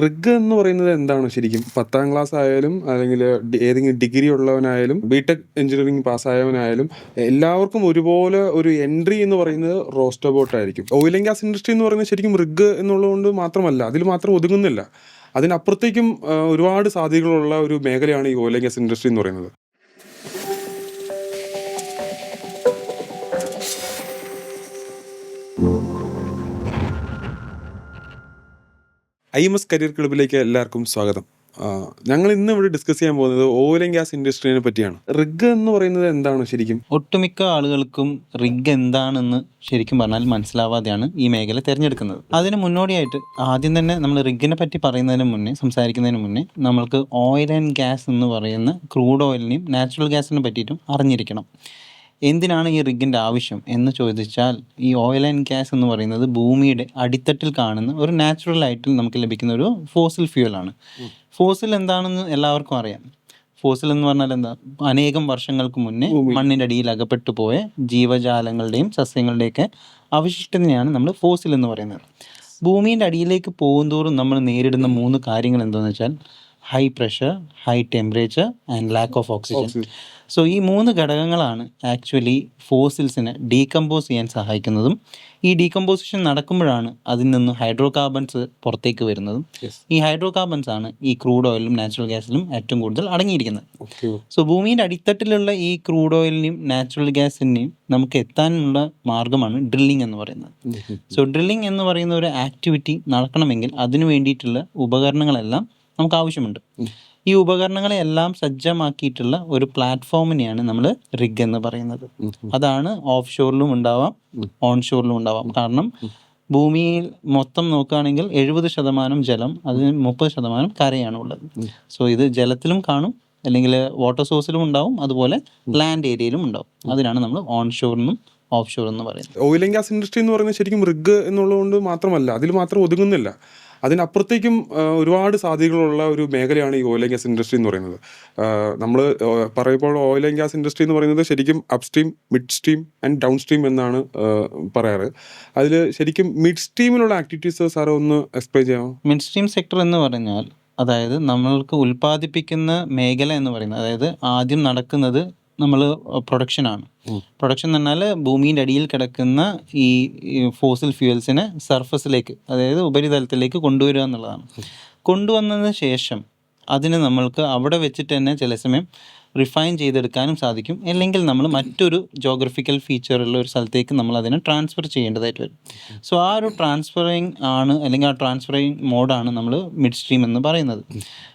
Rig എന്ന് പറയുന്നത് എന്താണ് ശരിക്കും? പത്താം ക്ലാസ് ആയാലും അല്ലെങ്കിൽ ഏതെങ്കിലും ഡിഗ്രി ഉള്ളവനായാലും ബിടെക് എഞ്ചിനീയറിംഗ് പാസ്സായവനായാലും എല്ലാവർക്കും ഒരുപോലെ ഒരു എൻട്രി എന്ന് പറയുന്നത് റോസ്റ്റർ ആയിരിക്കും. ഓയിൽ ആൻഡ് ഗ്യാസ് ഇൻഡസ്ട്രി എന്ന് പറയുന്നത് ശരിക്കും റിഗ് എന്നുള്ളതുകൊണ്ട് മാത്രമല്ല അതിൽ മാത്രം ഒതുങ്ങുന്നില്ല. അതിനപ്പുറത്തേക്കും ഒരുപാട് സാധ്യതകളുള്ള ഒരു മേഖലയാണ് ഈ ഓയിൽ ആൻഡ് ഗ്യാസ് ഇൻഡസ്ട്രി എന്ന് പറയുന്നത്. ഐ എം എസ് കരിയർ ക്ലബിലേക്ക് എല്ലാവർക്കും സ്വാഗതം. ഞങ്ങൾ ഇന്ന് ഇവിടെ ഡിസ്കസ് ചെയ്യാൻ പോകുന്നത് ഓയിൽ ആൻഡ് ഗ്യാസ് ഇൻഡസ്ട്രീനെ പറ്റിയാണ്. റിഗ് എന്ന് പറയുന്നത് എന്താണ് ശരിക്കും? ഒട്ടുമിക്ക ആളുകൾക്കും റിഗ് എന്താണെന്ന് ശരിക്കും പറഞ്ഞാൽ മനസ്സിലാവാതെയാണ് ഈ മേഖല തിരഞ്ഞെടുക്കുന്നത്. അതിന് മുന്നോടിയായിട്ട് ആദ്യം തന്നെ നമ്മൾ റിഗിനെ പറ്റി പറയുന്നതിന് മുന്നേ സംസാരിക്കുന്നതിന് മുന്നേ നമ്മൾക്ക് ഓയിൽ ആൻഡ് ഗ്യാസ് എന്ന് പറയുന്ന ക്രൂഡ് ഓയിലിനെയും നാച്ചുറൽ ഗ്യാസിനെ പറ്റിയിട്ടും അറിഞ്ഞിരിക്കണം. എന്തിനാണ് ഈ റിഗിന്റെ ആവശ്യം എന്ന് ചോദിച്ചാൽ ഈ ഓയിൽ ആൻഡ് ഗ്യാസ് എന്ന് പറയുന്നത് ഭൂമിയുടെ അടിത്തട്ടിൽ കാണുന്ന ഒരു നാച്ചുറൽ ആയിട്ട് നമുക്ക് ലഭിക്കുന്ന ഒരു ഫോസിൽ ഫ്യൂവലാണ് ഫോസിൽ എന്താണെന്ന് എല്ലാവർക്കും അറിയാം. ഫോസിൽ എന്ന് പറഞ്ഞാൽ എന്താ? അനേകം വർഷങ്ങൾക്ക് മുന്നേ മണ്ണിന്റെ അടിയിൽ അകപ്പെട്ടു പോയ ജീവജാലങ്ങളുടെയും സസ്യങ്ങളുടെയൊക്കെ അവശിഷ്ടത്തിനെയാണ് നമ്മൾ ഫോസിൽ എന്ന് പറയുന്നത്. ഭൂമിയുടെ അടിയിലേക്ക് പോകുന്തോറും നമ്മൾ നേരിടുന്ന മൂന്ന് കാര്യങ്ങൾ എന്താണെന്ന് വെച്ചാൽ high pressure high temperature and lack of oxygen so ഈ മൂന്ന് ഘടകങ്ങളാണ് ആക്ച്വലി ഫോസിൽസിനെ ഡീകമ്പോസ് ചെയ്യാൻ സഹായിക്കുന്നതും ഈ ഡീകമ്പോസിഷൻ നടക്കുമ്പോഴാണ് അതിൽ നിന്ന് ഹൈഡ്രോ കാർബൺസ് പുറത്തേക്ക് വരുന്നതും. ഈ ഹൈഡ്രോ കാർബൺസ് ആണ് ഈ ക്രൂഡ് ഓയിലും നാച്ചുറൽ ഗ്യാസിലും ഏറ്റവും കൂടുതൽ അടങ്ങിയിരിക്കുന്നത്. സോ ഭൂമിയുടെ അടിത്തട്ടിലുള്ള ഈ ക്രൂഡ് ഓയിലിനെയും നാച്ചുറൽ ഗ്യാസിനെയും നമുക്ക് എത്താനുള്ള മാർഗമാണ് ഡ്രില്ലിംഗ് എന്ന് പറയുന്നത്. സോ ഡ്രില്ലിംഗ് എന്ന് പറയുന്ന ഒരു ആക്ടിവിറ്റി നടക്കണമെങ്കിൽ അതിനു വേണ്ടിയിട്ടുള്ള ഉപകരണങ്ങളെല്ലാം നമുക്ക് ആവശ്യമുണ്ട്. ഈ ഉപകരണങ്ങളെ എല്ലാം സജ്ജമാക്കിയിട്ടുള്ള ഒരു പ്ലാറ്റ്ഫോമിനെയാണ് നമ്മൾ റിഗ് എന്ന് പറയുന്നത്. അതാണ് ഓഫ് ഷോറിലും ഉണ്ടാവാം ഓൺ ഷോറിലും ഉണ്ടാവാം. കാരണം ഭൂമിയിൽ മൊത്തം നോക്കുകയാണെങ്കിൽ എഴുപത് ശതമാനം ജലം അതിന് മുപ്പത് ശതമാനം കരയാണ് ഉള്ളത്. സോ ഇത് ജലത്തിലും കാണും അല്ലെങ്കിൽ വാട്ടർ സോഴ്സിലും ഉണ്ടാവും അതുപോലെ ലാൻഡ് ഏരിയയിലും ഉണ്ടാവും. അതിനാണ് നമ്മൾ ഓൺ ഷോറിനും ഓഫ് ഷോർ എന്ന് പറയുന്നത്. ഓയിൽ ആൻഡ് ഗ്യാസ് ഇൻഡസ്ട്രി എന്ന് പറയുന്നത് ശരിക്കും റിഗ് എന്നുള്ളതുകൊണ്ട് മാത്രമല്ല അതിൽ മാത്രം ഒതുങ്ങുന്നില്ല. അതിനപ്പുറത്തേക്കും ഒരുപാട് സാധ്യതകളുള്ള ഒരു മേഖലയാണ് ഈ ഓയിൽ ആൻഡ് ഗ്യാസ് ഇൻഡസ്ട്രി എന്ന് പറയുന്നത്. നമ്മൾ പറയുമ്പോൾ ഓയിൽ ആൻഡ് ഗ്യാസ് ഇൻഡസ്ട്രി എന്ന് പറയുന്നത് ശരിക്കും upstream mid stream and down stream എന്നാണ് പറയാറ്. അതിൽ ശരിക്കും മിഡ് സ്ട്രീമിലുള്ള ആക്ടിവിറ്റീസ് സാറ് ഒന്ന് എക്സ്പ്ലെയിൻ ചെയ്യാമോ? മിഡ് സ്ട്രീം സെക്ടർ എന്ന് പറഞ്ഞാൽ അതായത് നമ്മൾക്ക് ഉൽപ്പാദിപ്പിക്കുന്ന മേഖല എന്ന് പറയുന്നത് അതായത് ആദ്യം നടക്കുന്നത് നമ്മൾ പ്രൊഡക്ഷനാണ്. പ്രൊഡക്ഷൻ എന്ന് പറഞ്ഞാൽ ഭൂമിയുടെ അടിയിൽ കിടക്കുന്ന ഈ ഫോസിൽ ഫ്യൂവൽസിനെ സർഫസിലേക്ക് അതായത് ഉപരിതലത്തിലേക്ക് കൊണ്ടുവരിക എന്നുള്ളതാണ്. കൊണ്ടുവന്നതിന് ശേഷം അതിന് നമ്മൾക്ക് അവിടെ വെച്ചിട്ട് തന്നെ ചില സമയം റിഫൈൻ ചെയ്തെടുക്കാനും സാധിക്കും. അല്ലെങ്കിൽ നമ്മൾ മറ്റൊരു ജോഗ്രഫിക്കൽ ഫീച്ചറുള്ള ഒരു സ്ഥലത്തേക്ക് നമ്മൾ അതിനെ ട്രാൻസ്ഫർ ചെയ്യേണ്ടതായിട്ട് വരും. സോ ആ ഒരു ട്രാൻസ്ഫറിങ് ആണ് അല്ലെങ്കിൽ ആ ട്രാൻസ്ഫറിങ് മോഡാണ് നമ്മൾ മിഡ് സ്ട്രീം എന്ന് പറയുന്നത്.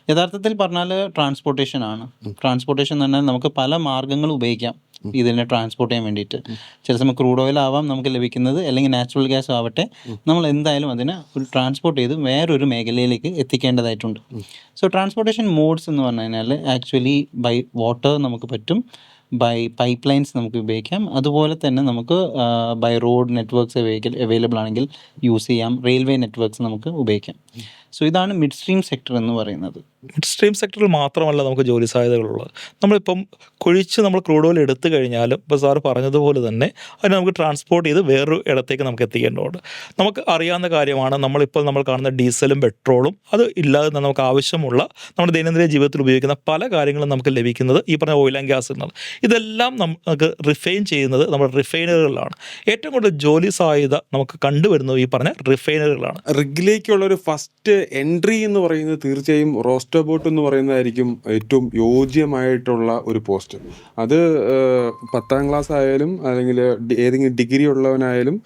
യഥാർത്ഥത്തിൽ പറഞ്ഞാൽ ട്രാൻസ്പോർട്ടേഷൻ ആണ്. ട്രാൻസ്പോർട്ടേഷൻ എന്ന് പറഞ്ഞാൽ നമുക്ക് പല മാർഗങ്ങൾ ഉപയോഗിക്കാം. ഇതിനെ ട്രാൻസ്പോർട്ട് ചെയ്യാൻ വേണ്ടിയിട്ട്. ചില സമയം ക്രൂഡ് ഓയിൽ ആവാം നമുക്ക് ലഭിക്കുന്നത് അല്ലെങ്കിൽ നാച്ചുറൽ ഗ്യാസ് ആവട്ടെ. നമ്മൾ എന്തായാലും അതിനെ ട്രാൻസ്പോർട്ട് ചെയ്ത് വേറൊരു മേഖലയിലേക്ക് എത്തിക്കേണ്ടതായിട്ടുണ്ട്. സോ ട്രാൻസ്പോർട്ടേഷൻ മോഡ്സ് എന്ന് പറഞ്ഞു കഴിഞ്ഞാൽ ആക്ച്വലി ബൈ വാട്ടർ നമുക്ക് പറ്റും ബൈ പൈപ്പ് ലൈൻസ് നമുക്ക് ഉപയോഗിക്കാം. അതുപോലെ തന്നെ നമുക്ക് ബൈ റോഡ് നെറ്റ്വർക്ക്സ് അവൈലബിൾ ആണെങ്കിൽ യൂസ് ചെയ്യാം റെയിൽവേ നെറ്റ്വർക്ക്സ് നമുക്ക് ഉപയോഗിക്കാം. സോ ഇതാണ് മിഡ് സ്ട്രീം സെക്ടർ എന്ന് പറയുന്നത്. മിഡ് സ്ട്രീം സെക്ടറിൽ മാത്രമല്ല നമുക്ക് ജോലി സാധ്യതകളുള്ളത്. നമ്മളിപ്പം കുഴിച്ച് നമ്മൾ ക്രൂഡ് ഓയിൽ എടുത്തു കഴിഞ്ഞാലും ഇപ്പോൾ സാർ പറഞ്ഞതുപോലെ തന്നെ അതിനെ നമുക്ക് ട്രാൻസ്പോർട്ട് ചെയ്ത് വേറൊരു ഇടത്തേക്ക് നമുക്ക് എത്തിക്കേണ്ടതുണ്ട്. നമുക്ക് അറിയാവുന്ന കാര്യമാണ് നമ്മളിപ്പോൾ നമ്മൾ കാണുന്ന ഡീസലും പെട്രോളും അത് ഇല്ലാതെ തന്നെ നമുക്ക് ആവശ്യമുള്ള നമ്മുടെ ദൈനംദിന ജീവിതത്തിൽ ഉപയോഗിക്കുന്ന പല കാര്യങ്ങളും നമുക്ക് ലഭിക്കുന്നത് ഈ പറഞ്ഞ ഓയിൽ ആൻഡ് ഗ്യാസ് നിന്നാണ് ഇതെല്ലാം നമുക്ക് റിഫൈൻ ചെയ്യുന്നത് നമ്മുടെ റിഫൈനറികളിലാണ് ഏറ്റവും കൂടുതൽ ജോലി സാധ്യത നമുക്ക് കണ്ടുവരുന്നത് ഈ പറഞ്ഞ റിഫൈനറികളാണ് റിഗിലേക്കുള്ള ഒരു ഫസ്റ്റ് എൻട്രി എന്ന് പറയുന്നത് തീർച്ചയായും റോസ്റ്റോബോട്ട് എന്ന് പറയുന്നതായിരിക്കും ഏറ്റവും യോജ്യമായിട്ടുള്ള ഒരു പോസ്റ്റ് അത് പത്താം ക്ലാസ് ആയാലും അല്ലെങ്കിൽ ഏതെങ്കിലും ഡിഗ്രി ഉള്ളവനായാലും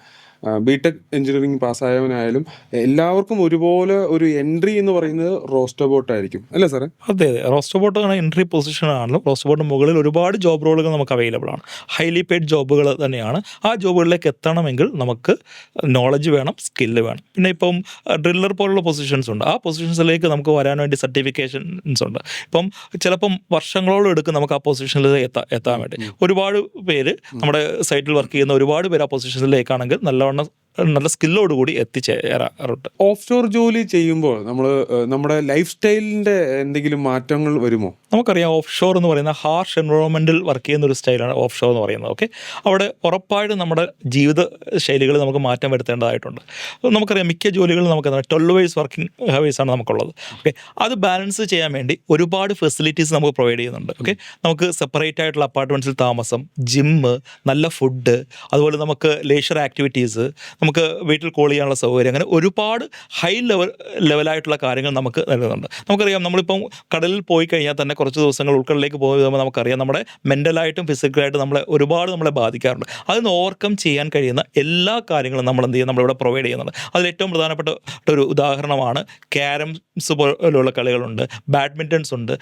ബിടെക് എഞ്ചിനീയറിംഗ് പാസ്സായവനായാലും എല്ലാവർക്കും ഒരുപോലെ ഒരു എൻട്രി എന്ന് പറയുന്നത് റോസ്റ്റർ ബോട്ട് ആയിരിക്കും. അല്ലേ സാറേ അതെ അതെ. റോസ്റ്റർ ബോട്ട് ആണ് എൻട്രി പൊസിഷൻ ആണല്ലോ റോസ്റ്റർ ബോട്ട് മുകളിൽ ഒരുപാട് ജോബ് റോളുകൾ നമുക്ക് അവൈലബിൾ ആണ്. ഹൈലി പെയ്ഡ് ജോബുകൾ തന്നെയാണ്. ആ ജോബുകളിലേക്ക് എത്തണമെങ്കിൽ നമുക്ക് നോളജ് വേണം സ്കില്ല് വേണം. പിന്നെ ഇപ്പം ഡ്രില്ലർ പോലുള്ള പൊസിഷൻസ് ഉണ്ട്. ആ പൊസിഷൻസിലേക്ക് നമുക്ക് വരാൻ വേണ്ടി സർട്ടിഫിക്കേഷൻസ് ഉണ്ട്. ഇപ്പം ചിലപ്പം വർഷങ്ങളോളം എടുക്കും നമുക്ക് ആ പൊസിഷനിൽ എത്താൻ എത്താൻ വേണ്ടി. ഒരുപാട് പേര് നമ്മുടെ സൈറ്റിൽ വർക്ക് ചെയ്യുന്ന ഒരുപാട് പേര് ആ പൊസിഷനിലേക്കാണെങ്കിൽ നല്ലവണ്ണം നല്ല സ്കില്ലോടുകൂടി എത്തിച്ചേരാറുണ്ട് ഓഫ് ഷോർ ജോലി ചെയ്യുമ്പോൾ നമ്മൾ നമ്മുടെ ലൈഫ് സ്റ്റൈലിന്റെ എന്തെങ്കിലും മാറ്റങ്ങൾ വരുമോ? നമുക്കറിയാം ഓഫ് ഷോർ എന്ന് പറയുന്ന ഹാർഷ് എൻവറോൺമെന്റിൽ വർക്ക് ചെയ്യുന്ന ഒരു സ്റ്റൈലാണ് ഓഫ് ഷോർ എന്ന് പറയുന്നത് ഓക്കെ? അവിടെ ഉറപ്പായിട്ടും നമ്മുടെ ജീവിത ശൈലികൾ നമുക്ക് മാറ്റം വരുത്തേണ്ടതായിട്ടുണ്ട്. അപ്പോൾ നമുക്കറിയാം മിക്ക ജോലികളും നമുക്ക് ട്വൽവ് വേഴ്സ് വർക്കിംഗ് ഹവേഴ്സ് ആണ് നമുക്കുള്ളത് ഓക്കെ? അത് ബാലൻസ് ചെയ്യാൻ വേണ്ടി ഒരുപാട് ഫെസിലിറ്റീസ് നമുക്ക് പ്രൊവൈഡ് ചെയ്യുന്നുണ്ട് ഓക്കെ? നമുക്ക് സെപ്പറേറ്റ് ആയിട്ടുള്ള അപ്പാർട്ട്മെന്റ്സിൽ താമസം ജിമ്മ് നല്ല ഫുഡ് അതുപോലെ നമുക്ക് ലേഷർ ആക്ടിവിറ്റീസ് നമുക്ക് വീട്ടിൽ കോൾ ചെയ്യാനുള്ള സൗകര്യം. അങ്ങനെ ഒരുപാട് ഹൈ ലെവൽ ലെവലായിട്ടുള്ള കാര്യങ്ങൾ നമുക്ക് നൽകുന്നുണ്ട്. നമുക്കറിയാം നമ്മളിപ്പം കടലിൽ പോയി കഴിഞ്ഞാൽ തന്നെ കുറച്ച് ദിവസങ്ങൾ ഉൾക്കടലിലേക്ക് പോയി കഴിയുമ്പോൾ നമുക്കറിയാം നമ്മുടെ മെന്റലായിട്ടും ഫിസിക്കലായിട്ടും നമ്മളെ ഒരുപാട് നമ്മളെ ബാധിക്കാറുണ്ട്. അതിന് ഓവർകം ചെയ്യാൻ കഴിയുന്ന എല്ലാ കാര്യങ്ങളും നമ്മൾ എന്ത് ചെയ്യും നമ്മളിവിടെ പ്രൊവൈഡ് ചെയ്യുന്നുണ്ട്. അതിൽ ഏറ്റവും പ്രധാനപ്പെട്ട ഒരു ഉദാഹരണമാണ് ക്യാരംസ് പോലുള്ള കളികളുണ്ട് ബാഡ്മിന്റൺസ് ഉണ്ട്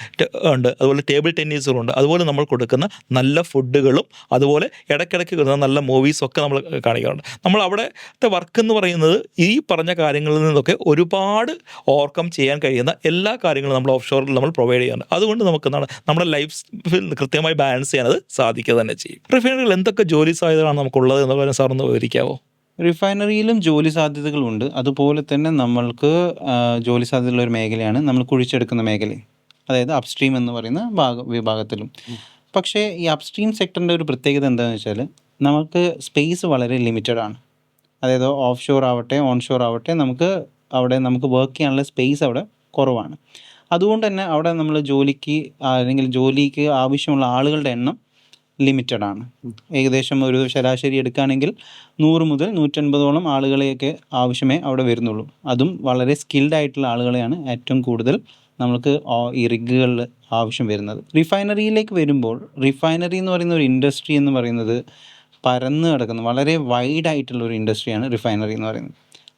ഉണ്ട് അതുപോലെ ടേബിൾ ടെന്നീസുകളുണ്ട് അതുപോലെ നമ്മൾ കൊടുക്കുന്ന നല്ല ഫുഡുകളും അതുപോലെ ഇടയ്ക്കിടയ്ക്ക് കിട്ടുന്ന നല്ല മൂവീസൊക്കെ നമ്മൾ കാണിക്കാറുണ്ട്. നമ്മൾ അവിടുത്തെ വർക്ക് എന്ന് പറയുന്നത് ഈ പറഞ്ഞ കാര്യങ്ങളിൽ നിന്നൊക്കെ ഒരുപാട് ഓവർകം ചെയ്യാൻ കഴിയുന്ന എല്ലാ കാര്യങ്ങളും നമ്മൾ ഓഫ് ഷോറിൽ നമ്മൾ പ്രൊവൈഡ് ചെയ്യാറുണ്ട് അതുകൊണ്ട് നമുക്ക് എന്താണ് നമ്മുടെ ലൈഫ് കൃത്യമായി ബാലൻസ് ചെയ്യാൻ അത് സാധിക്കുക തന്നെ ചെയ്യും. റിഫൈനറികൾ എന്തൊക്കെ ജോലി സാധ്യതകളാണ് നമുക്കുള്ളത് എന്ന് പറയുന്നത് സാറൊന്ന് വിവരിക്കാവോ? റിഫൈനറിയിലും ജോലി സാധ്യതകളുണ്ട്. അതുപോലെ തന്നെ നമ്മൾക്ക് ജോലി സാധ്യതയുള്ള ഒരു മേഖലയാണ് നമ്മൾ കുഴിച്ചെടുക്കുന്ന മേഖല. അതായത് അപ്സ്ട്രീം എന്ന് പറയുന്ന ഭാഗ വിഭാഗത്തിലും. പക്ഷേ ഈ അപ്സ്ട്രീം സെക്ടറിന്റെ ഒരു പ്രത്യേകത എന്താണെന്ന് വെച്ചാൽ നമുക്ക് സ്പേസ് വളരെ ലിമിറ്റഡ് ആണ്. അതായത് ഓഫ് ഷോർ ആവട്ടെ ഓൺ ഷോർ ആവട്ടെ നമുക്ക് അവിടെ നമുക്ക് വർക്ക് ചെയ്യാനുള്ള സ്പേസ് അവിടെ കുറവാണ്. അതുകൊണ്ട് തന്നെ അവിടെ നമ്മൾ ജോലിക്ക് അല്ലെങ്കിൽ ജോലിക്ക് ആവശ്യമുള്ള ആളുകളുടെ എണ്ണം ലിമിറ്റഡ് ആണ്. ഏകദേശം ഒരു ശരാശരി എടുക്കുകയാണെങ്കിൽ നൂറ് മുതൽ നൂറ്റൻപതോളം ആളുകളെയൊക്കെ ആവശ്യമേ അവിടെ വരുന്നുള്ളൂ. അതും വളരെ സ്കിൽഡ് ആയിട്ടുള്ള ആളുകളെയാണ് ഏറ്റവും കൂടുതൽ നമുക്ക് ഈ റിഗുകളിൽ ആവശ്യം വരുന്നത്. റിഫൈനറിയിലേക്ക് വരുമ്പോൾ റിഫൈനറി എന്ന് പറയുന്ന ഒരു ഇൻഡസ്ട്രി എന്ന് പറയുന്നത് പരന്ന് കിടക്കുന്ന. വളരെ വൈഡ് ആയിട്ടുള്ള ഒരു ഇൻഡസ്ട്രിയാണ് റിഫൈനറി എന്ന് പറയുന്നത്.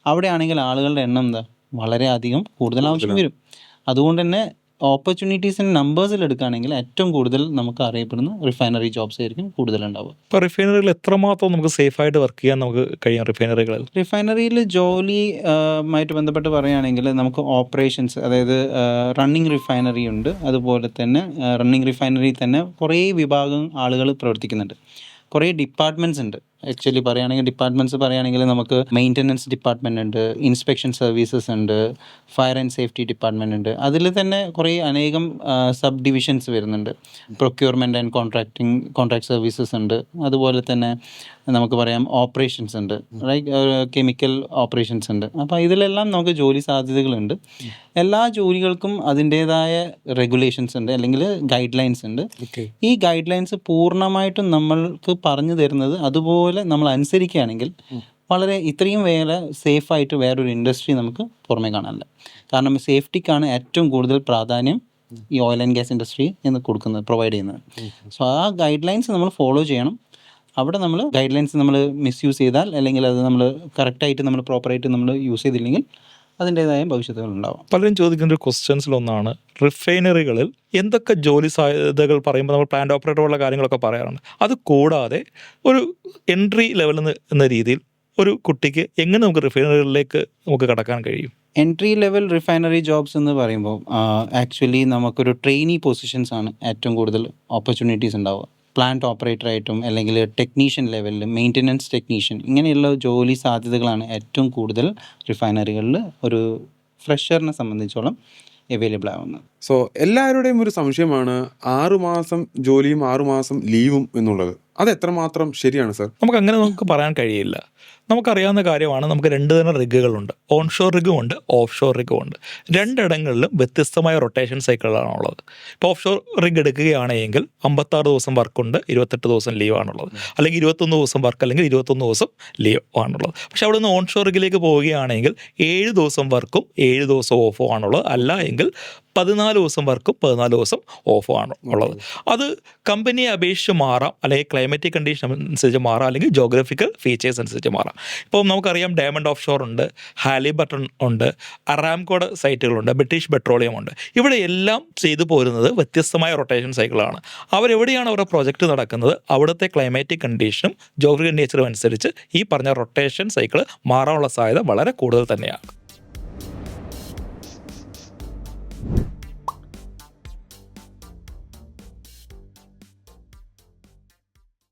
അവിടെയാണെങ്കിൽ ആളുകളുടെ എണ്ണം എന്താ? വളരെ അധികം കൂടുതൽ ആവശ്യം വരും. അതുകൊണ്ട് തന്നെ ഓപ്പർച്യൂണിറ്റീസിന്റെ നമ്പേഴ്സിൽ എടുക്കുകയാണെങ്കിൽ ഏറ്റവും കൂടുതൽ നമുക്ക് അറിയപ്പെടുന്ന റിഫൈനറി ജോബ്സ് ആയിരിക്കും കൂടുതൽ ഉണ്ടാവുക ഇപ്പോൾ റിഫൈനറിയിൽ എത്രമാത്രം നമുക്ക് സേഫ് ആയിട്ട് വർക്ക് ചെയ്യാൻ നമുക്ക് കഴിയാം റിഫൈനറികളിൽ റിഫൈനറിയിൽ ജോലി ആയിട്ട് ബന്ധപ്പെട്ട് പറയുകയാണെങ്കിൽ നമുക്ക് ഓപ്പറേഷൻസ് അതായത് റണ്ണിങ് റിഫൈനറി ഉണ്ട്. അതുപോലെ തന്നെ റണ്ണിങ് റിഫൈനറി തന്നെ കുറേ വിഭാഗം ആളുകൾ പ്രവർത്തിക്കുന്നുണ്ട്. കുറേ ഡിപ്പാർട്ട്മെന്റ്സ് ഉണ്ട്. ആക്ച്വലി പറയുകയാണെങ്കിൽ ഡിപ്പാർട്ട്മെന്റ്സ് പറയുകയാണെങ്കിൽ നമുക്ക് മെയിന്റനൻസ് ഡിപ്പാർട്ട്മെന്റ് ഉണ്ട് ഇൻസ്പെക്ഷൻ സർവീസസ് ഉണ്ട് ഫയർ ആൻഡ് സേഫ്റ്റി ഡിപ്പാർട്ട്മെന്റ് ഉണ്ട്. അതിൽ തന്നെ കുറേ അനേകം സബ് ഡിവിഷൻസ് വരുന്നുണ്ട്. Procurement and contracting contract services ഉണ്ട്. അതുപോലെ തന്നെ നമുക്ക് പറയാം ഓപ്പറേഷൻസ് ഉണ്ട്. ലൈക്ക് കെമിക്കൽ ഓപ്പറേഷൻസ് ഉണ്ട്. അപ്പോൾ ഇതിലെല്ലാം നമുക്ക് ജോലി സാധ്യതകളുണ്ട്. എല്ലാ ജോലികൾക്കും അതിന്റേതായ റെഗുലേഷൻസ് ഉണ്ട് അല്ലെങ്കിൽ ഗൈഡ് ലൈൻസ് ഉണ്ട് ഈ ഗൈഡ് ലൈൻസ് പൂർണമായിട്ടും നമ്മൾക്ക് പറഞ്ഞു തരുന്നത് അതുപോലെ നമ്മൾ അനുസരിക്കുകയാണെങ്കിൽ വളരെ ഇത്രയും വേറെ സേഫായിട്ട് വേറൊരു ഇൻഡസ്ട്രി നമുക്ക് പുറമേ കാണാനില്ല. കാരണം സേഫ്റ്റിക്കാണ് ഏറ്റവും കൂടുതൽ പ്രാധാന്യം ഈ ഓയിൽ ആൻഡ് ഗ്യാസ് ഇൻഡസ്ട്രി എന്ന് കൊടുക്കുന്നത് പ്രൊവൈഡ് ചെയ്യുന്നത്. സോ ആ ഗൈഡ് ലൈൻസ് നമ്മൾ ഫോളോ ചെയ്യണം. അവിടെ നമ്മൾ ഗൈഡ് ലൈൻസ് നമ്മൾ മിസ്യൂസ് ചെയ്താൽ അല്ലെങ്കിൽ അത് നമ്മൾ കറക്റ്റായിട്ട് നമ്മൾ പ്രോപ്പറായിട്ട് നമ്മൾ യൂസ് ചെയ്തില്ലെങ്കിൽ അതിന്റെതായ ഭവിഷ്യത്തുകൾ ഉണ്ടാവും. പലരും ചോദിക്കുന്ന ഒരു ക്വസ്റ്റ്യൻസിലൊന്നാണ് റിഫൈനറികളിൽ എന്തൊക്കെ ജോലി സാധ്യതകൾ പറയുമ്പോൾ നമ്മൾ പ്ലാന്റ് ഓപ്പറേറ്റർ ഉള്ള കാര്യങ്ങളൊക്കെ പറയാറുണ്ട്. അത് കൂടാതെ ഒരു എൻട്രി ലെവൽ എന്ന രീതിയിൽ ഒരു കുട്ടിക്ക് എങ്ങനെ നമുക്ക് റിഫൈനറികളിലേക്ക് നമുക്ക് കടക്കാൻ കഴിയും? എൻട്രി ലെവൽ റിഫൈനറി ജോബ്സ് എന്ന് പറയുമ്പോൾ ആക്ച്വലി നമുക്കൊരു ട്രെയിനി പൊസിഷൻസ് ആണ് ഏറ്റവും കൂടുതൽ ഓപ്പർച്യൂണിറ്റീസ് ഉണ്ടാവുക. പ്ലാന്റ് ഓപ്പറേറ്റർ ആയിട്ടും അല്ലെങ്കിൽ ടെക്നീഷ്യൻ ലെവലിൽ മെയിന്റനൻസ് ടെക്നീഷ്യൻ ഇങ്ങനെയുള്ള ജോലി സാധ്യതകളാണ് ഏറ്റവും കൂടുതൽ റിഫൈനറികളിൽ ഒരു ഫ്രഷറിനെ സംബന്ധിച്ചോളം അവൈലബിൾ ആവുന്നത്. സോ എല്ലാവരുടെയും ഒരു സംശയമാണ് ആറുമാസം ജോലിയും ആറുമാസം ലീവും എന്നുള്ളത്. അത് എത്രമാത്രം ശരിയാണ് സർ? നമുക്ക് അങ്ങനെ നമുക്ക് പറയാൻ കഴിയില്ല. നമുക്കറിയാവുന്ന കാര്യമാണ് നമുക്ക് രണ്ട് തരം റിഗുകളുണ്ട് ഓൺ ഷോർ റിഗും ഉണ്ട് ഓഫ് ഷോർ റിഗും ഉണ്ട്. രണ്ടിടങ്ങളിലും വ്യത്യസ്തമായ റൊട്ടേഷൻ സൈക്കിളാണ് ഉള്ളത്. ഇപ്പോൾ ഓഫ് ഷോർ റിഗ് എടുക്കുകയാണെങ്കിൽ അമ്പത്താറ് ദിവസം വർക്കുണ്ട് ഇരുപത്തെട്ട് ദിവസം ലീവ് ആണുള്ളത്. അല്ലെങ്കിൽ ഇരുപത്തൊന്ന് ദിവസം വർക്ക് അല്ലെങ്കിൽ ഇരുപത്തൊന്ന് ദിവസം ലീവ് ആണുള്ളത്. പക്ഷേ അവിടെ നിന്ന് ഓൺ ഷോർ റിഗിലേക്ക് പോവുകയാണെങ്കിൽ ഏഴ് ദിവസം വർക്കും ഏഴ് ദിവസം ഓഫും ആണുള്ളത്. അല്ല എങ്കിൽ പതിനാല് ദിവസം വർക്കും പതിനാല് ദിവസം ഓഫും ആണ് ഉള്ളത്. അത് കമ്പനിയെ അപേക്ഷിച്ച് മാറാം. അല്ലെങ്കിൽ ക്ലൈമറ്റിക് കണ്ടീഷൻ അനുസരിച്ച് മാറാം. അല്ലെങ്കിൽ ജോഗ്രഫിക്കൽ ഫീച്ചേഴ്സ് അനുസരിച്ച് മാറാം. ഇപ്പം നമുക്കറിയാം ഡയമണ്ട് ഓഫ് ഷോർ ഉണ്ട് ഹാലി ബട്ടൺ ഉണ്ട് അറാംകോഡ് സൈറ്റുകളുണ്ട് ബ്രിട്ടീഷ് പെട്രോളിയം ഉണ്ട്. ഇവിടെ എല്ലാം ചെയ്തു പോരുന്നത് വ്യത്യസ്തമായ റൊട്ടേഷൻ സൈക്കിളാണ് അവരെവിടെയാണ് അവരുടെ പ്രോജക്റ്റ് നടക്കുന്നത്? അവിടുത്തെ ക്ലൈമാറ്റിക് കണ്ടീഷനും ജോഗ്രഫിക് നേച്ചറും അനുസരിച്ച് ഈ പറഞ്ഞ റൊട്ടേഷൻ സൈക്കിൾ മാറാനുള്ള സാധ്യത വളരെ കൂടുതൽ തന്നെയാണ്.